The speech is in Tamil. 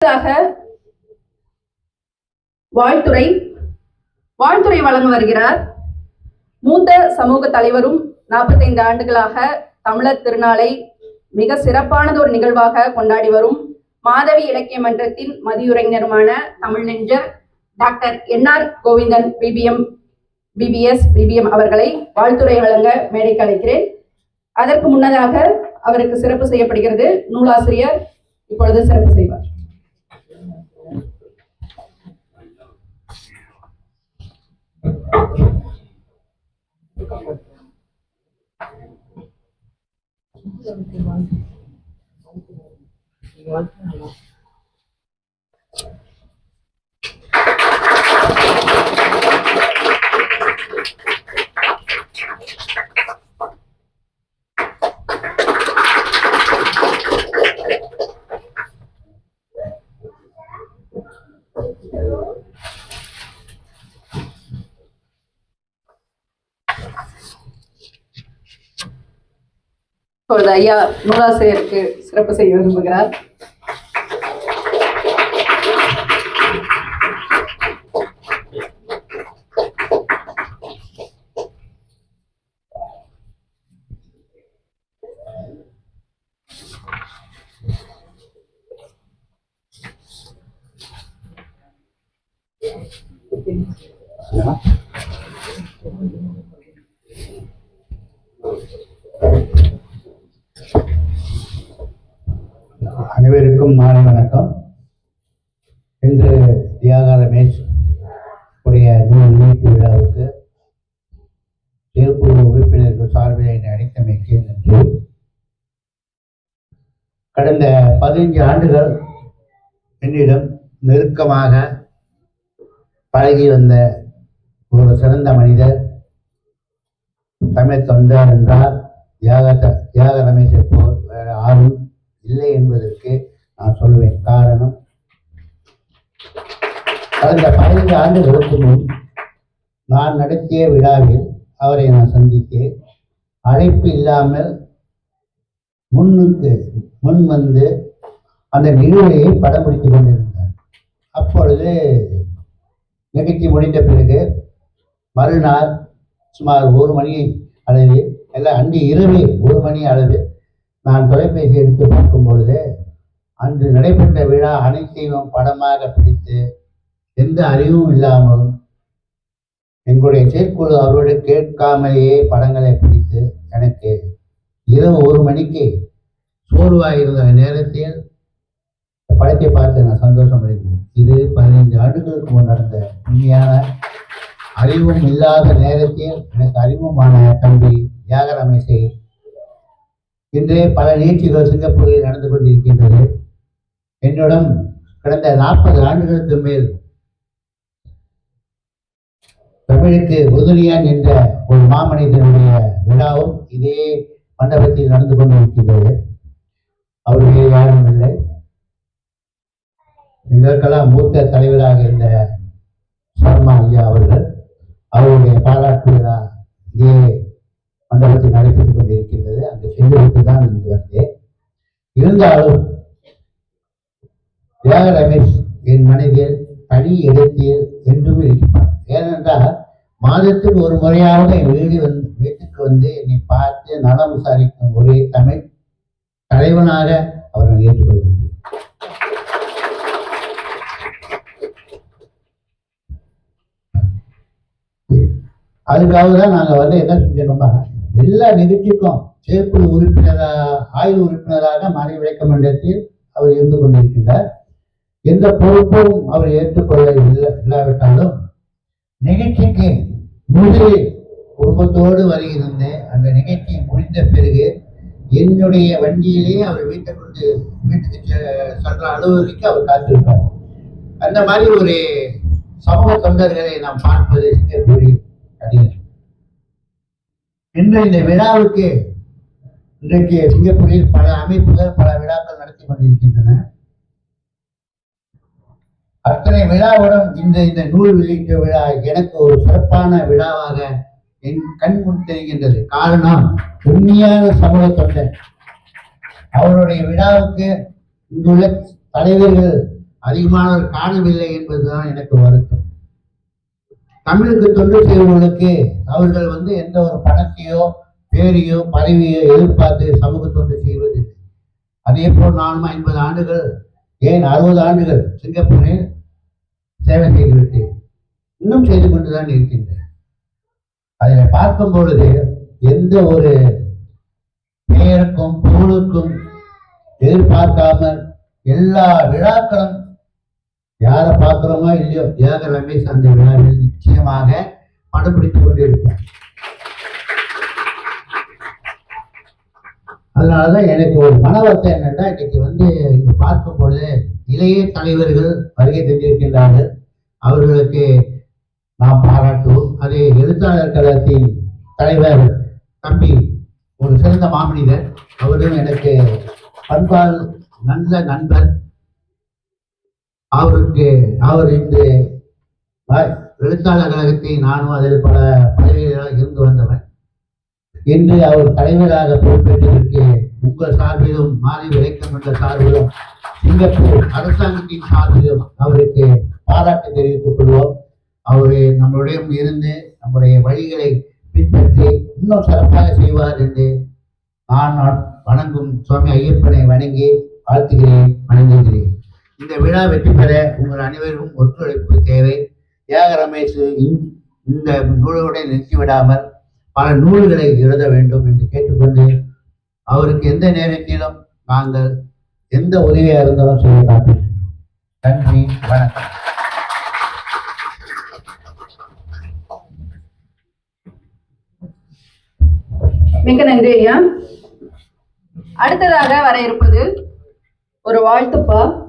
அடுத்ததாக வாழ்த்துறை வாழ்த்துறை வழங்க வருகிறார். மூத்த சமூக தலைவரும் நாற்பத்தைந்து ஆண்டுகளாக தமிழர் திருநாளை மிக சிறப்பானது ஒரு நிகழ்வாக கொண்டாடி வரும் மாதவி இலக்கிய மன்றத்தின் மதியுரைஞருமான Tamil Nenjar doctor NR Govindan BBM BBS BBM அவர்களை வாழ்த்துறை வழங்க மேடைக்கு அழைக்கிறேன். அதற்கு முன்னதாக அவருக்கு சிறப்பு செய்யப்படுகிறது நூலாசிரியர் இப்பொழுது சிறப்பு செய்வார். வாழ்க்கை இப்பொழுது ஐயா நூலாசிரியருக்கு சிறப்பு செய்ய விரும்புகிறார் அனைவருக்கும் மாலை வணக்கம். இன்று தியாக ரமேஷ் உடைய நூல் வெளியீட்டு விழாவுக்கு செயற்குழு உறுப்பினர்கள் சார்பில் என்னை அழைத்தமைக்கு நன்றி. கடந்த பதினைஞ்சு ஆண்டுகள் என்னிடம் நெருக்கமாக பழகி வந்த ஒரு சிறந்த மனிதர் தமிழ் தொண்டர் என்றால் தியாக தியாக ரமேஷை போல் வேறு யாரும் இல்லை என்பதற்கு நான் சொல்வேன் காரணம் கடந்த பதினைந்து ஆண்டுகளுக்கு முன் நான் நடத்திய விழாவில் அவரை நான் சந்தித்து அழைப்பு இல்லாமல் முன்னுக்கு முன் வந்து அந்த நிகழ்வையை படம் பிடித்துக் கொண்டிருந்தார். அப்பொழுது நிகழ்ச்சி முடிந்த பிறகு மறுநாள் சுமார் ஒரு மணி அளவில் எல்லாம் அன்று இரவே ஒரு மணி அளவில் நான் தொலைபேசி எடுத்து பார்க்கும் பொழுது அன்று நடைபெற்ற விழா அனைத்தையும் படமாக பிடித்து எந்த அறிவும் இல்லாமல் எங்களுடைய செயற்குழு அவரோடு கேட்காமலேயே படங்களை பிடித்து எனக்கு இரவு ஒரு மணிக்கு சோர்வாக இருந்த நேரத்தில் படத்தை பார்த்து நான் சந்தோஷம் அடைந்தேன். இது பதினைந்து ஆண்டுகளுக்கு முன் நடந்த உண்மையான அறிவும் இல்லாத நேரத்தில் எனக்கு அறிமுகமான தம்பி தியாகரமேசை இன்று பல நிகழ்ச்சிகள் சிங்கப்பூரில் நடந்து கொண்டிருக்கின்றது. என்னிடம் கடந்த நாற்பது ஆண்டுகளுக்கு மேல் தமிழுக்கு உதவியான் என்ற ஒரு மாமனிதனுடைய விழாவும் இதே மண்டபத்தில் நடந்து கொண்டிருக்கிறது அவர் வேறு யாரும் இல்லை. எங்களுக்கெல்லாம் மூத்த தலைவராக இருந்த சர்மா ஐயா அவர்கள் அவருடைய பாராட்டு விழா இதே மண்டபத்தில் நடைபெற்றுக் கொண்டிருக்கின்றது. அங்கு சென்றுவிட்டு தான் இங்கு வந்தேன். இருந்தாலும் தியாக ரமேஷ் என் மனைவியில் தனி இடத்தில் என்றும் இருக்கிறார் ஏனென்றால் மாதத்தில் ஒரு முறையாவது என் வீடு வந்து வீட்டுக்கு வந்து என்னை பார்த்து நலம் விசாரிக்கும் ஒரே தமிழ் தலைவனாக அவர்கள் ஏற்றுக்கொள்கின்றனர் அதுக்காக தான் நாங்கள் வந்து என்ன செஞ்சோம்னா எல்லா நிகழ்ச்சிக்கும் செயற்குழு உறுப்பினராக ஆய்வு உறுப்பினராக மறை விளக்க மண்டலத்தில் அவர் இருந்து கொண்டிருக்கின்றார் எந்த பொறுப்பும் அவர் ஏற்றுக்கொள்ள இல்லை இல்லாவிட்டாலும் நிகழ்ச்சிக்கு முதலில் குடும்பத்தோடு வருகிறேன் அந்த நிகழ்ச்சி முடிந்த பிறகு என்னுடைய வண்டியிலே அவர் வீட்டை கொண்டு வீட்டுக்கு செ- சென்ற அலுவலருக்கு அவர் காத்திருப்பார். அந்த மாதிரி ஒரு சமூக தொண்டர்களை நாம் பார்ப்பது சிங்கப்பூரில் கடினம். இன்று இந்த விழாவுக்கு இன்றைக்கு சிங்கப்பூரில் பல அமைப்புகள் பல விழாக்கள் நடத்தி கொண்டிருக்கின்றன. அத்தனை விழாவுடன் இந்த இந்த நூல் வெளியீட்டு விழா எனக்கு ஒரு சிறப்பான விழாவாக என் கண் முன் தெரிகின்றது காரணம் உண்மையான சமூக தொண்டன் அவருடைய விழாவுக்கு இங்குள்ள தலைவர்கள் அதிகமானவர் காணவில்லை என்பதுதான் எனக்கு வருத்தம். தமிழுக்கு தொண்டு செய்வர்களுக்கு அவர்கள் வந்து எந்த ஒரு பணத்தையோ பேரையோ பதவியோ எதிர்பார்த்து சமூக தொண்டு செய்வது அதே போல் நானும் ஐம்பது ஆண்டுகள் ஏன் அறுபது ஆண்டுகள் சிங்கப்பூரில் சேவை செய்துவிட்டு இன்னும் செய்து கொண்டுதான் இருக்கின்றேன். அதில் பார்க்கும் பொழுது எந்த ஒரு பெயருக்கும் பொருளுக்கும் எதிர்பார்க்காமல் எல்லா விழாக்களும் யாரை பார்க்குறோமோ இல்லையோ ஏக ரமேஷ் அந்த விழாவில் நிச்சயமாக படம் பிடித்துக் கொண்டிருப்பார். அதனாலதான் எனக்கு ஒரு மனவர்த்தம் என்னன்னா இன்னைக்கு வந்து இங்க பார்க்கும் பொழுது இளைய தலைவர்கள் வருகை தந்திருக்கின்றார்கள். அவர்களுக்கு நாம் பாராட்டுவோம். அதே எழுத்தாளர் கழகத்தின் தலைவர் தம்பி ஒரு சிறந்த மாமனிதர். அவரும் எனக்கு பண்பால் நல்ல நண்பர். அவருக்கு அவர் இன்று எழுத்தாளர் கழகத்தை நானும் அதில் பல பதவிகளாக இருந்து வந்தவன். இன்று அவர் தலைவராக பொறுப்பேற்றதற்கு உங்கள் சார்பிலும் மாறி விளைக்கம் என்ற சார்பிலும் சிங்கப்பூர் அரசாங்கத்தின் சார்பிலும் அவருக்கு பாராட்டு தெரிவித்துக் கொள்வோம். அவரு நம்மளுடைய இருந்து நம்முடைய வழிகளை பின்பற்றி இன்னும் சிறப்பாக செய்வார் என்று நான் வணங்கும் சுவாமி ஐயப்பனை வணங்கி வாழ்த்துகிறேன் வணங்குகிறேன். இந்த விழா வெற்றி பெற உங்கள் அனைவரும் ஒத்துழைப்பு தேவை. தியாக ரமேஷ் இந்த- இந்த நிறுத்திவிடாமல் பல நூல்களை எழுத வேண்டும் என்று கேட்டுக்கொண்டு அவருக்கு எந்த நேரத்திலும் நாங்கள் எந்த உதவியா இருந்தாலும் செய்ய நன்றி வணக்கம். மிக்க நன்றி ஐயா. அடுத்ததாக வர இருப்பது ஒரு வாழ்த்துப்பா.